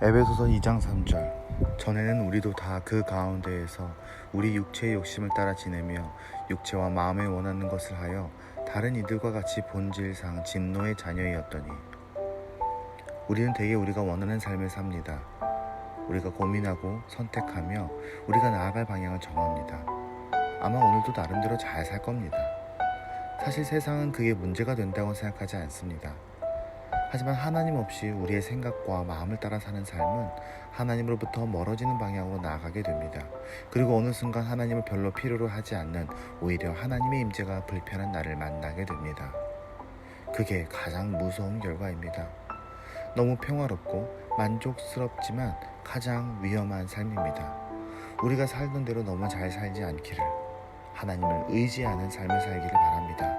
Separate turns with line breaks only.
에베소서 2장 3절 전에는 우리도 다 그 가운데에서 우리 육체의 욕심을 따라 지내며 육체와 마음에 원하는 것을 하여 다른 이들과 같이 본질상 진노의 자녀이었더니 우리는 대개 우리가 원하는 삶을 삽니다. 우리가 고민하고 선택하며 우리가 나아갈 방향을 정합니다. 아마 오늘도 나름대로 잘 살 겁니다. 사실 세상은 그게 문제가 된다고 생각하지 않습니다. 하지만 하나님 없이 우리의 생각과 마음을 따라 사는 삶은 하나님으로부터 멀어지는 방향으로 나아가게 됩니다. 그리고 어느 순간 하나님을 별로 필요로 하지 않는 오히려 하나님의 임재가 불편한 나를 만나게 됩니다. 그게 가장 무서운 결과입니다. 너무 평화롭고 만족스럽지만 가장 위험한 삶입니다. 우리가 살던 대로 너무 잘 살지 않기를 하나님을 의지하는 삶을 살기를 바랍니다.